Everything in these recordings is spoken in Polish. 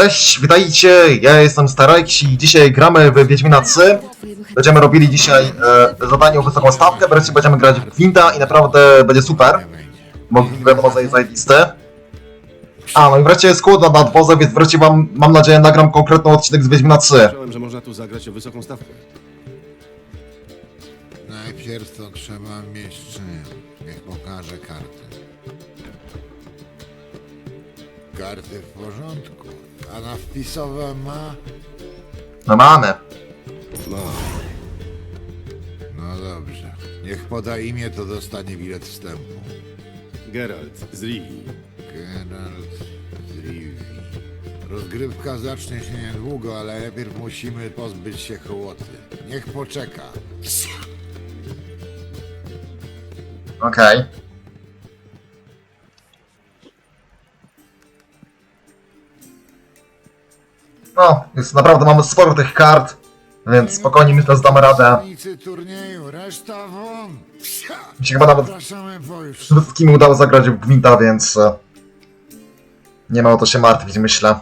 Cześć, witajcie, ja jestem Starajks i dzisiaj gramy w Wiedźmina 3. Będziemy robili dzisiaj e, zadanie o wysoką stawkę, wreszcie będziemy grać w Gwinta i naprawdę będzie super, bo wiadomo, że jest zajebiste. A, no i wreszcie jest skład na dworze, więc wreszcie wam, mam nadzieję, nagram konkretny odcinek z Wiedźmina 3. Słyszałem, że można tu zagrać o wysoką stawkę. Najpierw to trzeba mieć czym. Niech pokaże karty. Karty w porządku. A na wpisowe ma? No mamy. No, No dobrze. Niech poda imię, to dostanie bilet wstępu. Geralt z Rivii. Geralt z Rivii. Rozgrywka zacznie się niedługo, ale najpierw musimy pozbyć się hołoty. Niech poczeka. Okej. No, jest naprawdę mamy sporo tych kart, więc spokojnie myślę, że damy radę. Uczestnicy turnieju, reszta won! Psia! Mi się chyba nawet Zapraszamy wszystkim udało zagrać w Gwinta, więc e, nie ma o to się martwić, myślę.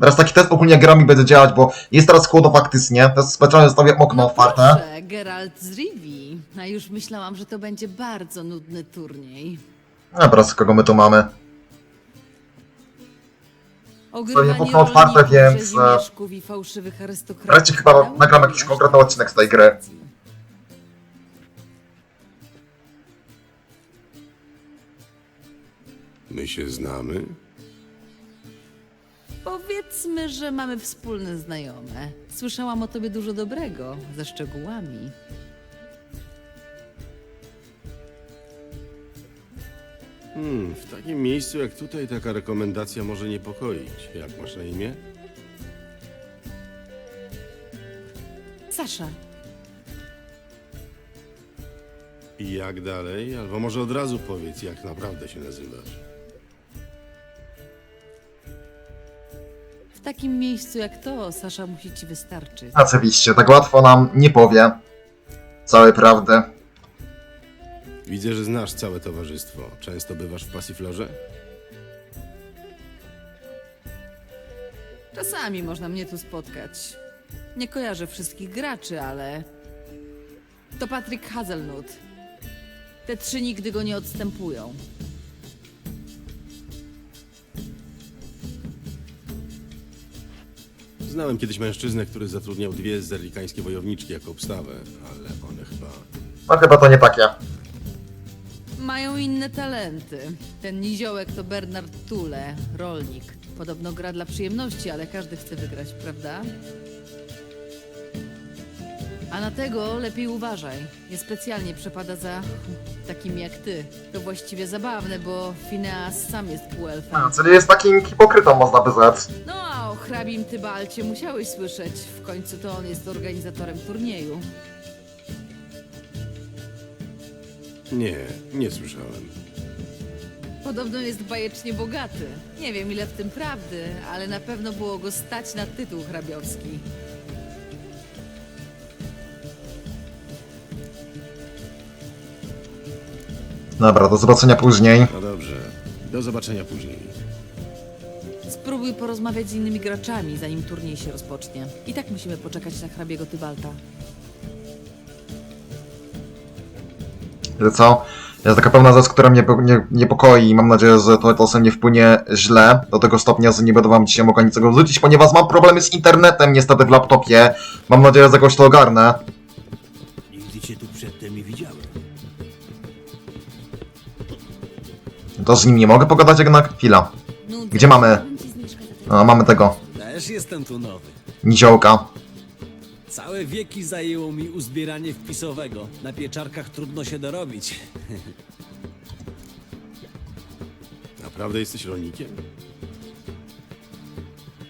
Teraz taki test ogólnie jak grami będzie działać, bo jest teraz chłodno faktycznie. Teraz specjalnie zostawię okno otwarte. Proszę, Geralt z Rivii. A już myślałam, że to będzie bardzo nudny turniej. A teraz kogo my tu mamy? Ogrywanie okno otwarte, więc, e. Wreszcie chyba dało nagram jakiś konkretny odcinek z tej gry. My się znamy? Powiedzmy, że mamy wspólne znajome. Słyszałam o tobie dużo dobrego, ze szczegółami. Hmm, w takim miejscu jak tutaj taka rekomendacja może niepokoić. Jak masz na imię? Sasza, I jak dalej? Albo może od razu powiedz, jak naprawdę się nazywasz. w takim miejscu jak to, Sasza musi ci wystarczyć. Oczywiście, tak łatwo nam nie powie całej prawdy. Widzę, że znasz całe towarzystwo. Często bywasz w pasiflorze? Czasami można mnie tu spotkać. Nie kojarzę wszystkich graczy, ale. To Patrick Hazelnut. Te trzy nigdy go nie odstępują. Znałem kiedyś mężczyznę, który zatrudniał dwie zerlikańskie wojowniczki jako obstawę, ale one chyba... No chyba to nie takie. Mają inne talenty. Ten niziołek to Bernard Tule, rolnik. Podobno gra dla przyjemności, ale każdy chce wygrać, prawda? A na tego lepiej uważaj. Niespecjalnie przepada za takim jak ty. To właściwie zabawne, bo Phineas sam jest półelfem. A, czyli jest takim hipokrytą, można by rzec. No a o hrabim Tybalcie musiałeś słyszeć. W końcu to on jest organizatorem turnieju. Nie, nie słyszałem. Podobno jest bajecznie bogaty. Nie wiem ile w tym prawdy, ale na pewno było go stać na tytuł hrabiowski. Dobra, do zobaczenia później. No dobrze, do zobaczenia później. Spróbuj porozmawiać z innymi graczami, zanim turniej się rozpocznie. I tak musimy poczekać na hrabiego Tybalta. Że co? Jest taka pewna rzecz, która mnie nie, niepokoi i mam nadzieję, że to czasem nie wpłynie źle do tego stopnia, że nie będę wam dzisiaj mogła niczego wrzucić, ponieważ mam problemy z internetem niestety w laptopie. Mam nadzieję, że jakoś to ogarnę. Nigdy cię tu przedtem nie widziałem. To z nim nie mogę pogadać jednak chwila. Gdzie mamy? No, mamy tego. Też jestem tu nowy. Niziołka. Całe wieki zajęło mi uzbieranie wpisowego. Na pieczarkach trudno się dorobić. Naprawdę jesteś rolnikiem?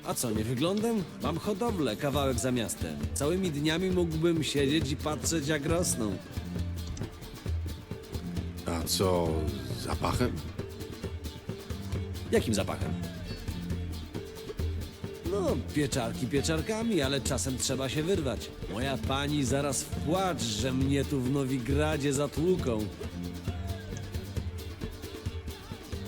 A co, nie wyglądam? Mam hodowlę, kawałek za miastem. Całymi dniami mógłbym siedzieć i patrzeć jak rosną. A co z zapachem? Jakim zapachem? No, pieczarki pieczarkami, ale czasem trzeba się wyrwać. Moja pani zaraz w płacz, że mnie tu w Nowigradzie zatłuką.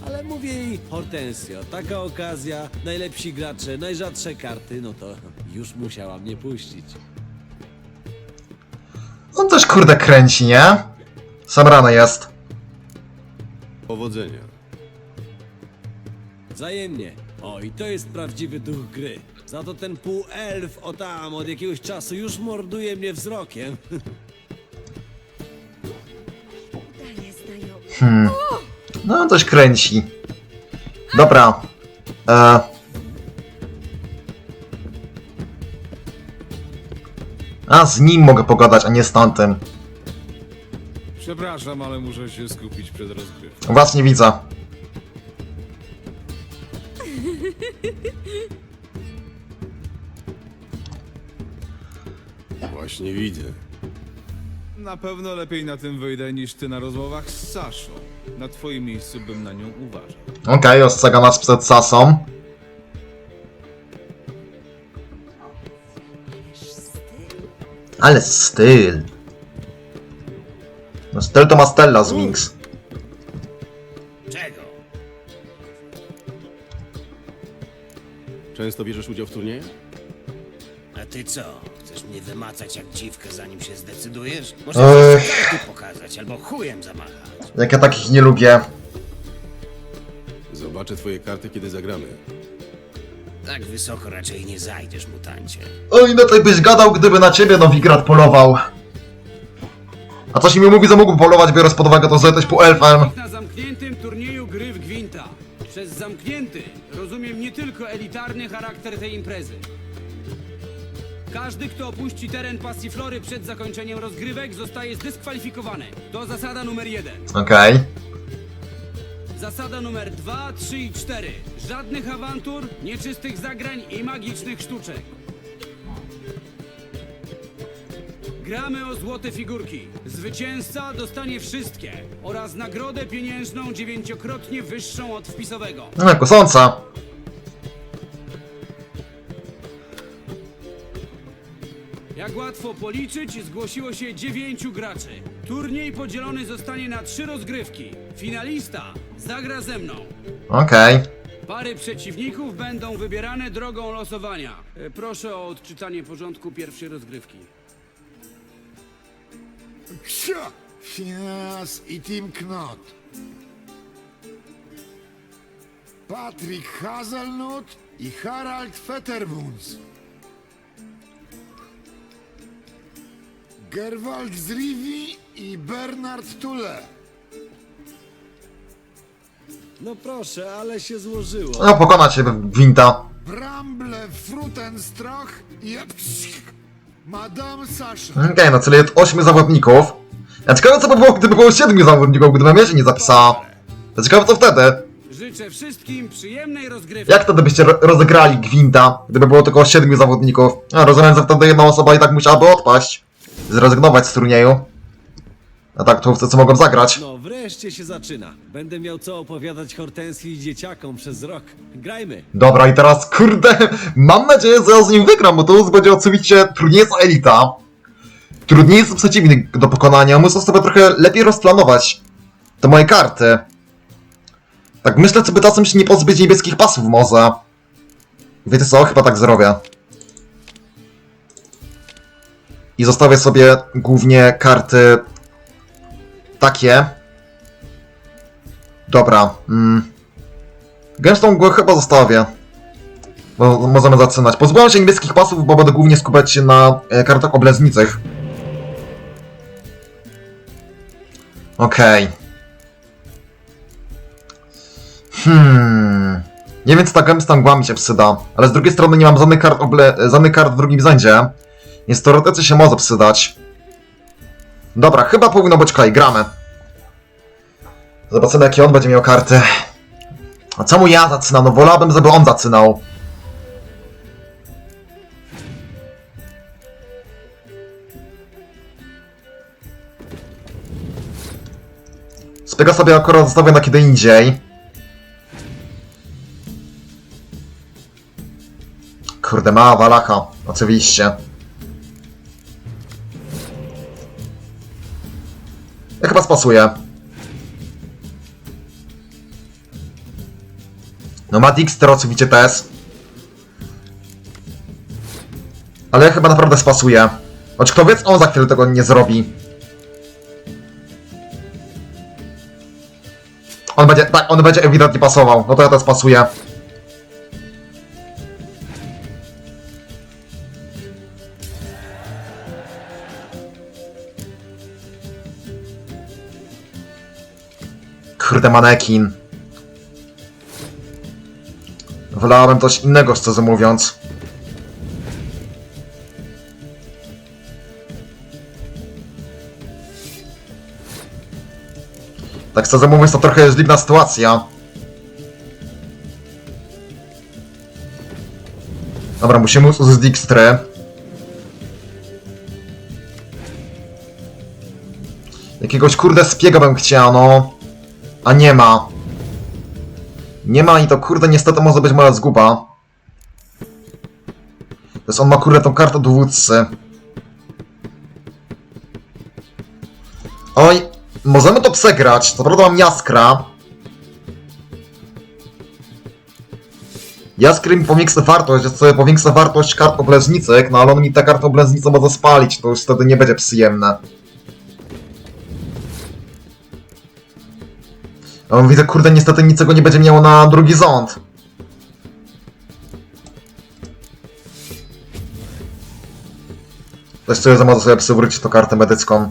Ale ale mówię jej, Hortensio, taka okazja, najlepsi gracze, najrzadsze karty, no to już musiała mnie puścić. On też kurde kręci, nie? Sam rano jest. Powodzenia. Wzajemnie. O, i to jest prawdziwy duch gry. Za to ten półelf, o tam, od jakiegoś czasu już morduje mnie wzrokiem. Znajomy. No, coś kręci. Dobra. E... A, z nim mogę pogadać, a nie z tamtym. Przepraszam, ale muszę się skupić przed rozgrywką. Was nie widzę. Widzę. Na pewno lepiej na tym wyjdę niż ty na rozmowach z Saszą. Na twoim miejscu bym na nią uważał. Okej, ostrzega nas przed Sasą. Ale styl. No styl to ma Stella z Wings. Czego? Często bierzesz udział w turniejach? A ty co? Chcesz mnie wymacać jak dziwkę, zanim się zdecydujesz? Może Ech. karty pokazać albo chujem zamachać. Jak ja takich nie lubię. Zobaczę twoje karty, kiedy zagramy. Tak wysoko raczej nie zajdziesz, mutancie. O, inaczej byś gadał, gdyby na ciebie Nowigrad polował. A coś mi mówi, że mógł polować, biorąc pod uwagę to, że jesteś po elfem. Na zamkniętym turnieju gry w Gwinta. Przez zamknięty rozumiem nie tylko elitarny charakter tej imprezy. Każdy, kto opuści teren Passiflory przed zakończeniem rozgrywek, zostaje zdyskwalifikowany. To zasada numer jeden. Okej. Zasada numer dwa, trzy i cztery. Żadnych awantur, nieczystych zagrań i magicznych sztuczek. Gramy o złote figurki. Zwycięzca dostanie wszystkie oraz nagrodę pieniężną dziewięciokrotnie wyższą od wpisowego. No, kusąca. Jak łatwo policzyć, zgłosiło się dziewięciu graczy. Turniej podzielony zostanie na trzy rozgrywki. Finalista zagra ze mną. Okej. Pary przeciwników będą wybierane drogą losowania. E, Proszę o odczytanie porządku pierwszej rozgrywki. Ksio! Finas i Tim Knot. Patrick Hazelnut i Harald Fetterbuns. Gerwald z Rivi i Bernard Tule. No proszę, ale się złożyło. No, pokona cię Gwinta. Bramble Frutenstroch i Madame Sasha. Okej, no czyli jest 8 zawodników. Ja ciekawe co by było, gdyby było 7 zawodników, gdybym ja się nie zapisała. Ja ciekawe co wtedy. Życzę wszystkim przyjemnej rozgrywki. Jak wtedy byście ro- rozegrali Gwinta, gdyby było tylko 7 zawodników? A rozumiem, że wtedy jedna osoba i tak musiałaby odpaść. Zrezygnować z turnieju. A tak, to co mogą zagrać. No, wreszcie się zaczyna. Będę miał co opowiadać Hortensji i dzieciakom przez rok. Grajmy. Dobra, i teraz, kurde, mam nadzieję, że ja z nim wygram, bo to będzie oczywiście trudniejsza elita. Trudniejszy przeciwnik do pokonania, muszę sobie trochę lepiej rozplanować te moje karty. Tak myślę, sobie czasem się nie pozbyć niebieskich pasów może. Wiecie co, chyba tak zrobię. I zostawię sobie głównie karty takie. Dobra. Mm. Gęstą mgłę chyba zostawię. Bo możemy zaczynać. Pozbyłem się niebieskich pasów, bo będę głównie skupiać się na e, kartach oblezniczych. Okej. Hmm. Nie wiem, co ta gęsta mgła mi się przyda. Ale z drugiej strony nie mam żadnych kart, oble... żadnych kart w drugim rzędzie. Więc teoretycznie się może przydać. Dobra, chyba powinno być klej. Gramy. Zobaczymy, jakie on będzie miał karty. A czemu ja zaczynam? No wolałbym, żeby on zaczynał. Spiega sobie akurat zostawię na kiedy indziej. Kurde, mała walacha. Oczywiście. Ja chyba spasuję. No ma Dijkstra oczywiście też. Ale chyba naprawdę spasuje. Choć kto wie, on za chwilę tego nie zrobi. On będzie, tak, on będzie ewidentnie pasował. No to ja też pasuję. Kurde manekin. Wolałabym coś innego, szczerze mówiąc. Tak szczerze mówiąc, to trochę jest dziwna sytuacja. Dobra, musimy użyć Dijkstry. Jakiegoś kurde spiega bym chciał, no. A nie ma. Nie ma i to kurde niestety może być moja zguba. To jest on ma kurde tą kartę dowódcy. Oj, możemy to przegrać. Co prawda mam jaskra. Jaskry mi powiększa wartość, jest sobie powiększa wartość kart oblężnicek, no ale on mi tę kartę oblężnicę może spalić, to już wtedy nie będzie przyjemne. A on widzę, kurde, niestety niczego nie będzie miało na drugi. Też co ja może sobie przywrócić tą kartę medycką.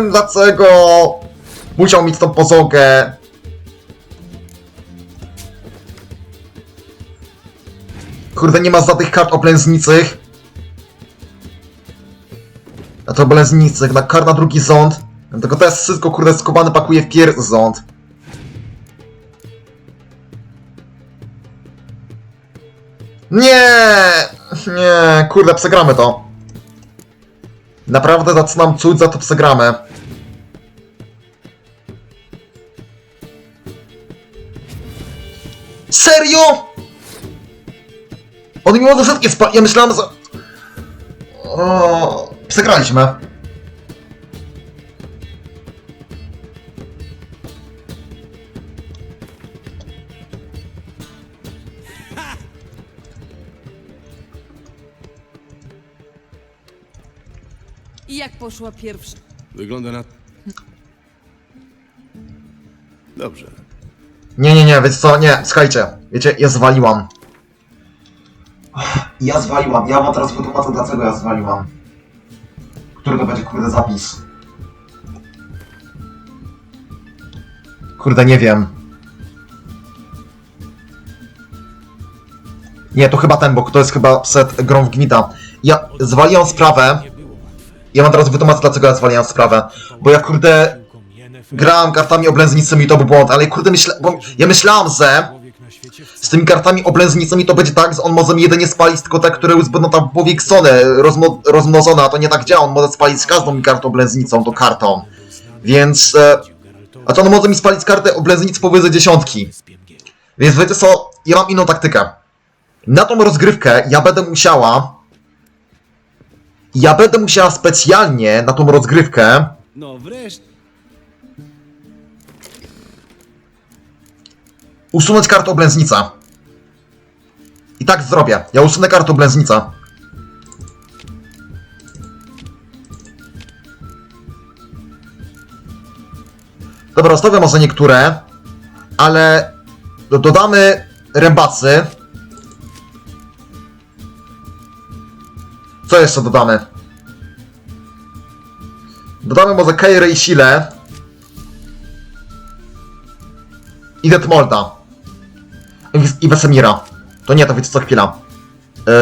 Dlaczego? Musiał mieć tą pozogę. Kurde, nie ma za tych kart oblęzniczych. A to oblęzniczych, na kart na drugi ząd. Tylko teraz wszystko, kurde, skubany pakuje w pierwszy ząd. Nie! Nie, kurde, przegramy to. Naprawdę zaczynam czuć, za to przegramy. Serio? On mi wszystkie spa... Ja myślałem, że... O, przegraliśmy. I jak poszła pierwsza? Wygląda na... Dobrze. Nie, nie, nie, wiecie co, nie, słuchajcie, wiecie, ja zwaliłam. Ja zwaliłam, ja wam teraz wytłumaczę dlaczego ja zwaliłam. Który to będzie, kurde, zapis? Kurde, nie wiem. Nie, to chyba ten, bo to jest chyba przed grą w Gnita. Ja zwaliłam sprawę. Ja wam teraz wytłumaczę dlaczego ja zwaliłam sprawę. Bo ja, kurde, grałem kartami oblęznicymi i to był błąd, ale kurde myślę, bo ja myślałem, że z tymi kartami oblęznicymi to będzie tak, że on może jedynie spalić tylko te, które już będą tam powiększone, rozmo rozmnożone, a to nie tak działa, on może spalić każdą kartą oblęznicą, to kartą. Więc, e, a to on może mi spalić kartę oblęznic powyżej dziesiątki. Więc wiecie co, ja mam inną taktykę. Na tą rozgrywkę ja będę musiała, ja będę musiała specjalnie na tą rozgrywkę No wreszcie. Usunąć kartę oblęznica. I tak zrobię. Ja usunę kartę oblęznica. Dobra, zostawię może niektóre, ale do- dodamy rębacy. Co jeszcze dodamy? Dodamy może Keirę i Sile. I Detmolda. I- Wesemira. To nie, to wiecie co chwila. Yy,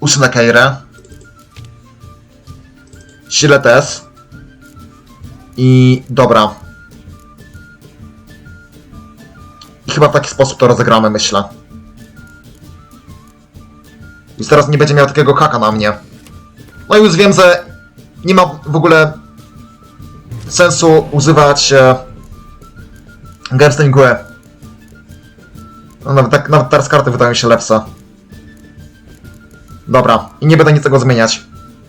usunę Keirę. Sile też. I dobra. I chyba w taki sposób to rozegramy, myślę. Już teraz nie będzie miał takiego haka na mnie. No i już wiem, że nie ma w ogóle sensu używać e, Gersten Gue. No, nawet, tak, nawet teraz karty wydają się lepsze. Dobra, i nie będę niczego zmieniać.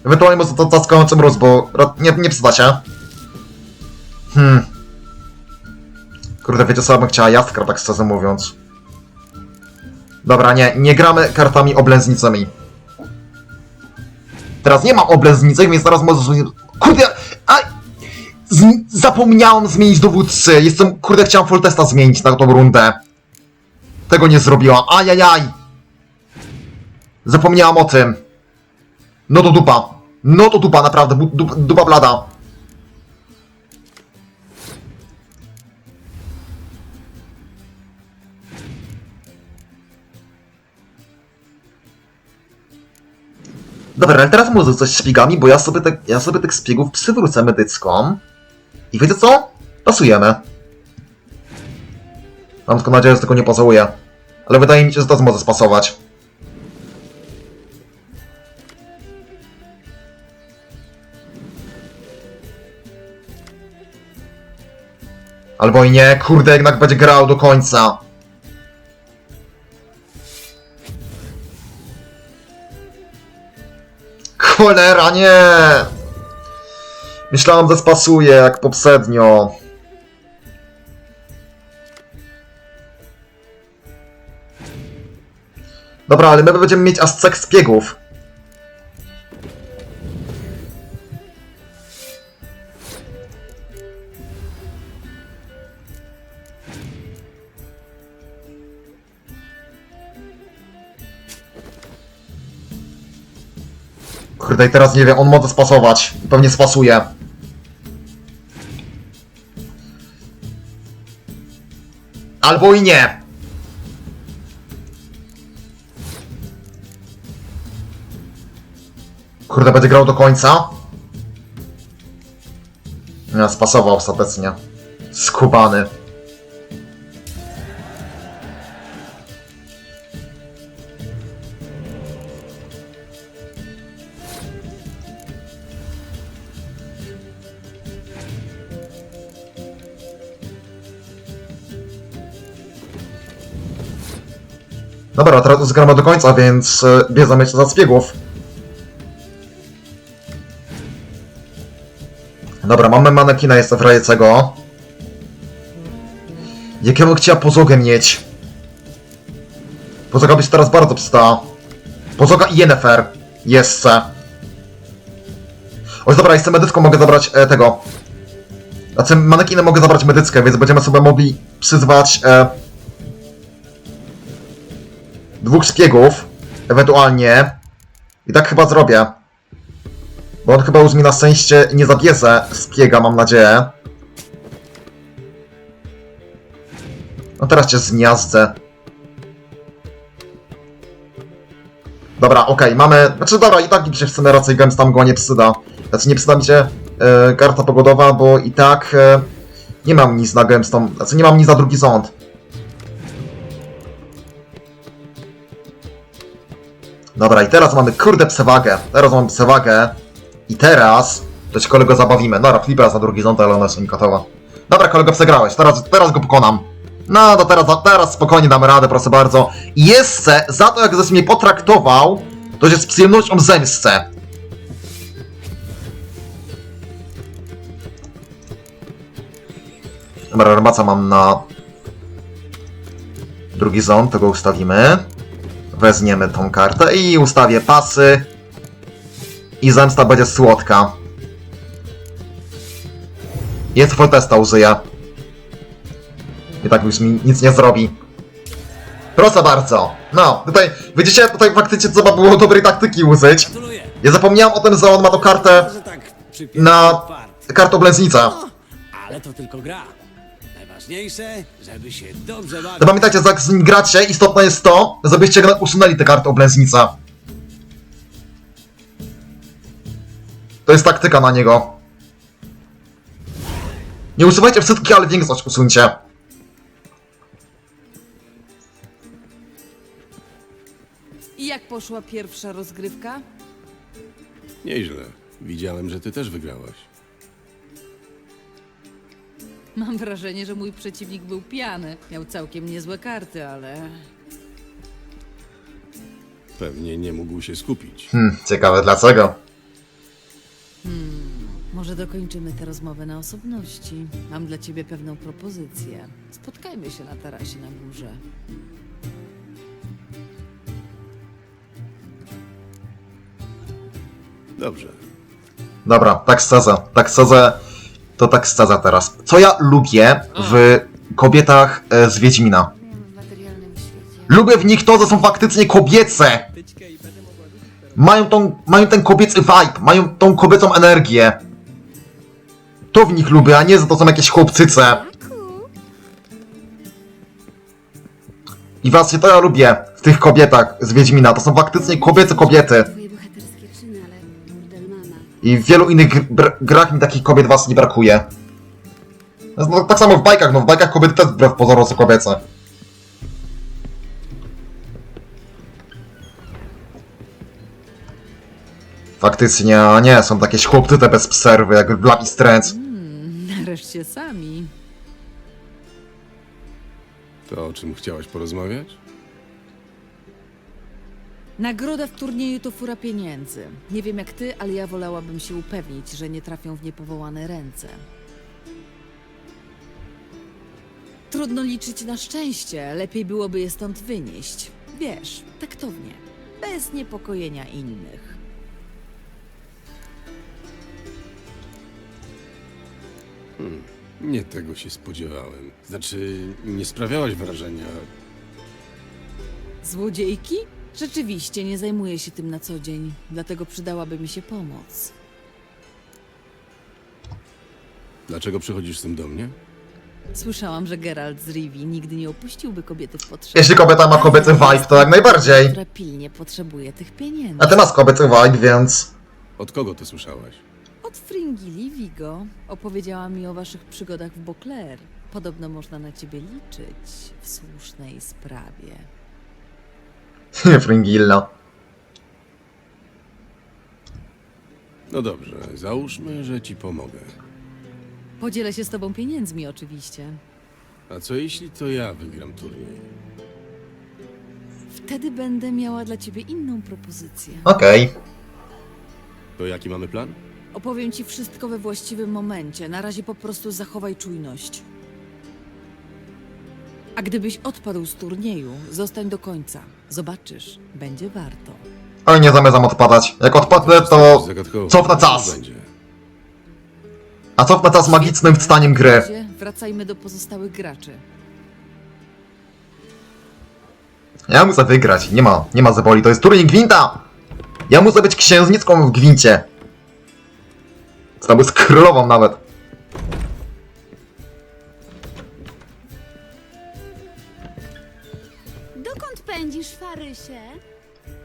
Ewentualnie może to zaskakujący mróz, bo nie, nie przyda się. Hmm. Kurde, wiecie co, ja bym chciała jaskra, tak szczerze mówiąc. Dobra, nie, nie gramy kartami oblęznicami. Teraz nie mam oblęznicek, więc teraz może... Kurde, aj! Z, zapomniałem zmienić dowódcy. Jestem, kurde, chciałem full zmienić na tą rundę. Tego nie zrobiłam. Ajajaj! Zapomniałam o tym. No to dupa. No to dupa, naprawdę. Dupa, dupa blada. Dobra, ale teraz może coś z szpigami, bo ja sobie, te, ja sobie tych szpiegów przywrócę medycką. I wiecie co? Pasujemy. Mam tylko nadzieję, że tego nie pożałuję. Ale wydaje mi się, że to może spasować. Albo i nie, kurde, jednak będzie grał do końca. Cholera, nie! Myślałem, że spasuje, jak poprzednio. Dobra, ale my będziemy mieć aż cech szpiegów. Kurde, i teraz nie wiem, on może spasować. Pewnie spasuje. Albo i nie. Kurde, będzie grał do końca? Nie, spasował ostatecznie. Skubany. Dobra, teraz zgramy do końca, więc e, bierzemy się za szpiegów. Dobra, mamy manekina jeszcze frajecego. Jakiego chciała pozogę mieć? Pozoga być teraz bardzo psta. Pozoga i Yennefer. Jeszcze. Oj, dobra, jestem medycką, mogę zabrać e, tego. Znaczy, manekinem mogę zabrać medyckę, więc będziemy sobie mogli przyzwać e, dwóch szpiegów, ewentualnie. I tak chyba zrobię. Bo on chyba już mi na szczęście nie zabierze szpiega, mam nadzieję. No teraz cię zniazdzę. Dobra, okej, mamy... Znaczy dobra, i tak mi się w sumie raczej Games tam go nie przyda. Znaczy nie przyda mi się e, karta pogodowa, bo i tak e, nie mam nic na Games tam... Znaczy nie mam nic na drugi sąd. Dobra, i teraz mamy kurde przewagę. Teraz mamy przewagę. I teraz to się kolego zabawimy. Dobra, flipera za drugi ząb, ale ona jest unikatowa. Dobra, kolego, przegrałeś. Teraz, teraz go pokonam. No, to teraz, teraz spokojnie damy radę, proszę bardzo. I jeszcze za to, jak zresztą mnie potraktował, to się z przyjemnością zemstę. Dobra, armaca mam na drugi ząb, to go ustawimy. Weźmiemy tą kartę i ustawię pasy. I zemsta będzie słodka. Jest Fortesta użyję. I tak już mi nic nie zrobi. Proszę bardzo. No, tutaj, widzicie, tutaj faktycznie trzeba było dobrej taktyki użyć. Ja zapomniałem o tym, że on ma tą kartę, tak Na- pierwszym fart. kartę oblęznica. No, ale to tylko gra. Najważniejsze, żeby się dobrze bawić. To pamiętajcie, jak z nim gracie, istotne jest to, żebyście usunęli tę kartę oblęznica. To jest taktyka na niego. Nie usuwajcie wszystkich, ale większość usuńcie. I jak poszła pierwsza rozgrywka? Nieźle. Widziałem, że ty też wygrałaś. Mam wrażenie, że mój przeciwnik był pijany. Miał całkiem niezłe karty, ale Pewnie nie mógł się skupić. Hmm, ciekawe dlaczego. Dokończymy tę rozmowę na osobności. Mam dla ciebie pewną propozycję. Spotkajmy się na tarasie na górze. Dobrze. Dobra, tak szczerze, tak szczerze, to tak szczerze teraz. Co ja lubię w kobietach e, z Wiedźmina? W materialnym świecie. Lubię w nich to, że są faktycznie kobiece. Mają, tą, mają ten kobiecy vibe, mają tą kobiecą energię. To w nich lubię, a nie, że to są jakieś chłopcyce. I właśnie to ja lubię w tych kobietach z Wiedźmina. To są faktycznie kobiece kobiety. I w wielu innych gr grach mi takich kobiet was nie brakuje. No, tak samo w bajkach, no w bajkach kobiety też wbrew pozorom są kobiece. Faktycznie, a nie, są takie chłopcy te bez przerwy, jak w Bloody Strands. Nareszcie sami. To o czym chciałaś porozmawiać? Nagroda w turnieju to fura pieniędzy. Nie wiem jak ty, ale ja wolałabym się upewnić, że nie trafią w niepowołane ręce. Trudno liczyć na szczęście, lepiej byłoby je stąd wynieść. Wiesz, taktownie, bez niepokojenia innych. Nie tego się spodziewałem. Znaczy, nie sprawiałaś wrażenia. Złodziejki? Rzeczywiście nie zajmuję się tym na co dzień, dlatego przydałaby mi się pomoc. Dlaczego przychodzisz z tym do mnie? Słyszałam, że Geralt z Rivi nigdy nie opuściłby kobiety w potrzebie. Jeśli kobieta ma kobiecy vibe, to jak najbardziej. Która pilnie potrzebuje tych pieniędzy. A ty masz kobiecy vibe, więc... Od kogo to słyszałaś? Od Fringili Vigo opowiedziała mi o waszych przygodach w Beauclair. Podobno można na ciebie liczyć w słusznej sprawie. Fringilla. No dobrze, załóżmy, że ci pomogę. Podzielę się z tobą pieniędzmi oczywiście. A co jeśli to ja wygram turniej? Wtedy będę miała dla ciebie inną propozycję. Okej. To jaki mamy plan? Opowiem ci wszystko we właściwym momencie. Na razie po prostu zachowaj czujność. A gdybyś odpadł z turnieju, zostań do końca. Zobaczysz, będzie warto. Ale nie zamierzam odpadać. Jak odpadnę, to... Zagadkowo. cofnę czas. Będzie? A cofnę czas magicznym wstaniem gry. razie Wracajmy do pozostałych graczy. Ja muszę wygrać, nie ma, nie ma zaboli, to jest turniej Gwinta! Ja muszę być księżniczką w Gwincie. To jest królową nawet. Dokąd pędzisz, Farysie?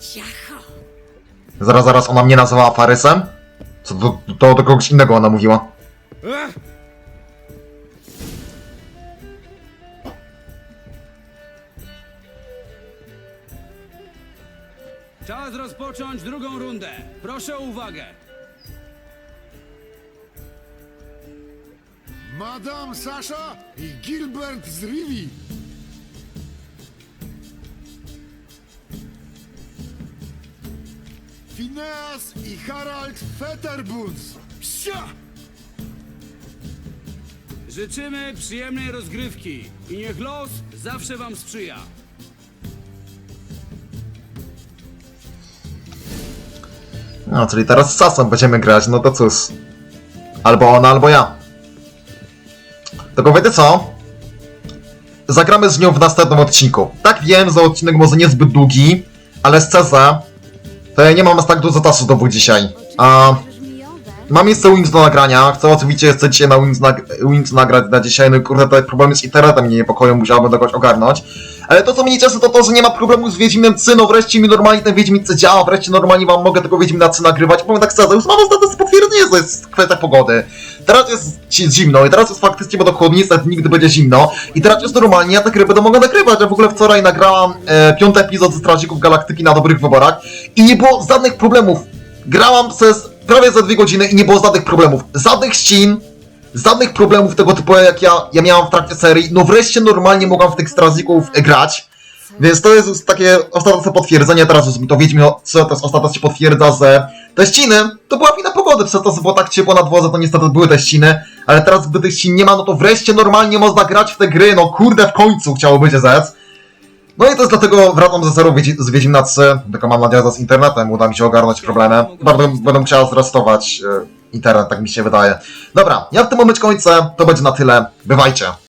Ciacho! Zaraz, zaraz, ona mnie nazywała Farysem? Co, to, to do kogoś innego ona mówiła. Czas rozpocząć drugą rundę. Proszę o uwagę. Madame Sasha i Gilbert z Rivi. Phineas i Harald Fetterbuns. Psia! Życzymy przyjemnej rozgrywki i niech los zawsze wam sprzyja. No, czyli teraz z czasem będziemy grać, no to cóż. Albo ona, albo ja. Tylko wiecie co? Zagramy z nią w następnym odcinku. Tak wiem, że odcinek może niezbyt długi, ale szczerze, to ja nie mam aż tak dużo czasu do dzisiaj. A. mam jeszcze Wings do nagrania, chcę oczywiście jeszcze dzisiaj na Wings, nag Wings nagrać na dzisiaj, no kurde, te problemy z internetem mnie niepokoją, musiałbym jakoś ogarnąć. Ale to, co mnie cieszy, to to, że nie ma problemu z Wiedźminem 3, no wreszcie mi normalnie ten Wiedźmin C działa, wreszcie normalnie wam mogę tego Wiedźmina 3 nagrywać. Powiem tak szczerze, już mam ostatnio potwierdzenie, że jest kwestia pogody. Teraz jest zimno i teraz jest faktycznie, bo dokładnie niestety nigdy będzie zimno. I teraz jest normalnie, ja te gry będę mogę nagrywać. Ja w ogóle wczoraj nagrałam e, piąty epizod ze Strażników Galaktyki na dobrych wyborach i nie było żadnych problemów. Grałam przez prawie za dwie godziny i nie było żadnych problemów. Żadnych ścin, żadnych problemów tego typu jak ja, ja miałem w trakcie serii. No wreszcie normalnie mogłam w tych strażników grać. Więc to jest takie ostateczne potwierdzenie, teraz już mi to Wiedźmin co to jest ostatecznie potwierdza, że te ściny to była wina pogody, przez to, że było tak ciepło na dworze, to niestety były te ściny, ale teraz gdy tych ścin nie ma, no to wreszcie normalnie można grać w te gry, no kurde w końcu chciałoby się rzec. No i to jest dlatego wracam ze Wiedzi- z Wiedźmina 3, tylko mam nadzieję, że z internetem uda mi się ogarnąć problemy. Bardzo będę musiał zrestować e, internet, tak mi się wydaje. Dobra, ja w tym momencie kończę, to będzie na tyle, bywajcie.